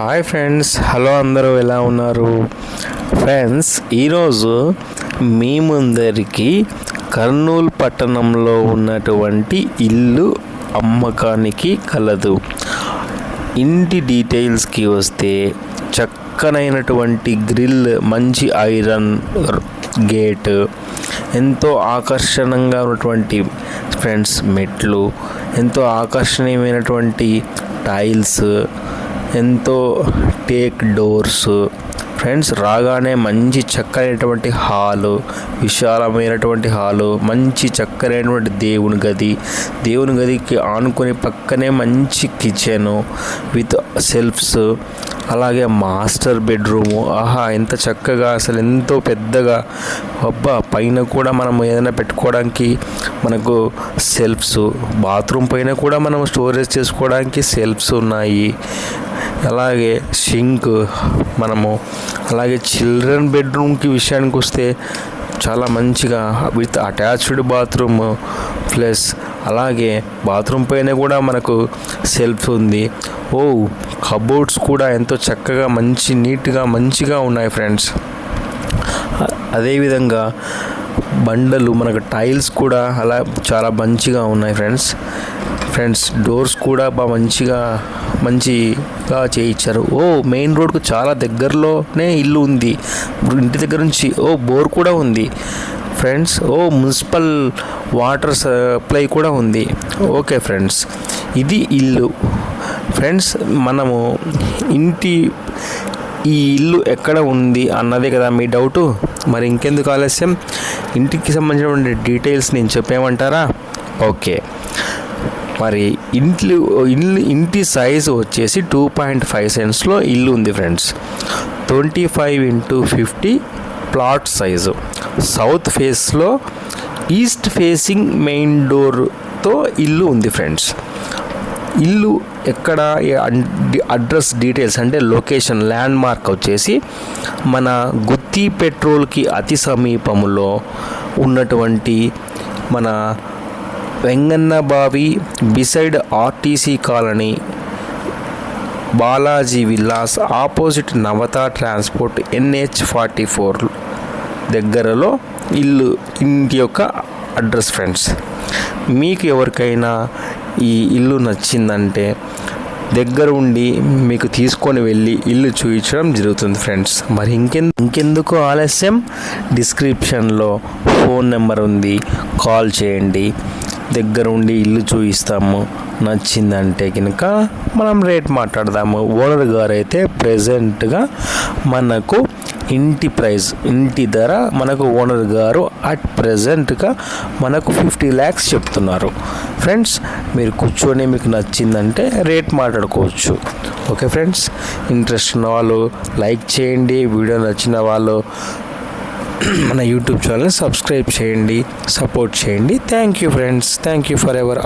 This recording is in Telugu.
హాయ్ ఫ్రెండ్స్ హలో అందరూ ఎలా ఉన్నారు? ఫ్రెండ్స్ ఈరోజు మీ ముందరికి కర్నూలు పట్టణంలో ఉన్నటువంటి ఇల్లు అమ్మకానికి కలదు. ఇంటి డీటెయిల్స్కి వస్తే చక్కనైనటువంటి గ్రిల్ మంచి ఐరన్ గేట్ ఎంతో ఆకర్షణంగా ఉన్నటువంటి ఫ్రెండ్స్ మెట్లు ఎంతో ఆకర్షణీయమైనటువంటి టైల్స్ ఎంతో టేక్ డోర్స్. ఫ్రెండ్స్ రాగానే మంచి చక్కనైనటువంటి హాలు విశాలమైనటువంటి హాలు మంచి చక్కనైనటువంటి దేవుని గది. దేవుని గదికి ఆనుకొని పక్కనే మంచి కిచెను విత్ సెల్ఫ్స్ అలాగే మాస్టర్ బెడ్రూము. ఆహా ఎంత చక్కగా అసలు ఎంతో పెద్దగా. అబ్బా పైన కూడా మనం ఏదైనా పెట్టుకోవడానికి మనకు సెల్ఫ్స్ బాత్రూమ్ పైన కూడా మనం స్టోరేజ్ చేసుకోవడానికి సెల్ఫ్స్ ఉన్నాయి. అలాగే సింక్ మనము. అలాగే చిల్డ్రన్ బెడ్రూమ్కి విషయానికి వస్తే చాలా మంచిగా విత్ అటాచ్డ్ బాత్రూమ్ ప్లస్ అలాగే బాత్రూమ్ పైన కూడా మనకు సెల్ఫ్ ఉంది. ఓ కబోర్డ్స్ కూడా ఎంతో చక్కగా మంచి నీట్గా మంచిగా ఉన్నాయి ఫ్రెండ్స్. అదేవిధంగా బండలు మనకు టైల్స్ కూడా అలా చాలా మంచిగా ఉన్నాయి ఫ్రెండ్స్. ఫ్రెండ్స్ డోర్స్ కూడా బాగా మంచిగా మంచిగా చేయించారు. ఓ మెయిన్ రోడ్కు చాలా దగ్గరలోనే ఇల్లు ఉంది. ఇంటి దగ్గర నుంచి ఓ బోర్ కూడా ఉంది. ఫ్రెండ్స్ ఓ మున్సిపల్ వాటర్ సప్లై కూడా ఉంది. ఓకే ఫ్రెండ్స్ ఇది ఇల్లు. ఫ్రెండ్స్ మనము ఇంటి ఈ ఇల్లు ఎక్కడ ఉంది అన్నదే కదా మీ డౌటు. మరి ఇంకెందుకు ఆలస్యం? ఇంటికి సంబంధించినటువంటి డీటెయిల్స్ నేను చెప్పేమంటారా ఓకే. మరి ఇంట్లు ఇల్లు ఇంటి సైజు వచ్చేసి టూ పాయింట్ ఫైవ్ సెన్స్లో ఇల్లు ఉంది friends. Twenty five into fifty plot size. South ఫేస్లో ఈస్ట్ ఫేసింగ్ మెయిన్ డోర్తో ఇల్లు ఉంది ఫ్రెండ్స్. ఇల్లు ఎక్కడ అడ్రస్ డీటెయిల్స్ అంటే లొకేషన్ ల్యాండ్ మార్క్ వచ్చేసి మన గుత్తి పెట్రోల్కి అతి సమీపంలో ఉన్నటువంటి మన Vengannabavi beside RTC colony Balaji villas opposite Navata transport NH forty four దగ్గరలో ఇల్లు ఇంటి యొక్క అడ్రస్ ఫ్రెండ్స్. మీకు ఎవరికైనా ఈ ఇల్లు నచ్చిందంటే దగ్గర ఉండి మీకు తీసుకొని వెళ్ళి ఇల్లు చూపించడం జరుగుతుంది ఫ్రెండ్స్. మరి ఇంకెందు ఇంకెందుకు ఆలస్యం? డిస్క్రిప్షన్లో ఫోన్ నెంబర్ ఉంది. కాల్ చేయండి. దగ్గర ఉండి ఇల్లు చూపిస్తాము నచ్చిందంటే కనుక మనం రేట్ మాట్లాడదాము. ఓనర్ గారు అయితే ప్రజెంట్గా మనకు ఇంటి ప్రైస్ ఇంటి ధర మనకు ఓనర్ గారు అట్ ప్రజెంట్గా మనకు ఫిఫ్టీ ల్యాక్స్ చెప్తున్నారు. ఫ్రెండ్స్ మీరు కూర్చొని మీకు నచ్చిందంటే రేట్ మాట్లాడుకోవచ్చు. ఓకే ఫ్రెండ్స్ ఇంట్రెస్ట్ ఉన్న వాళ్ళు లైక్ చేయండి వీడియో నచ్చిన వాళ్ళు మన యూట్యూబ్ ఛానల్ని సబ్స్క్రైబ్ చేయండి సపోర్ట్ చేయండి. Thank you friends thank you for ever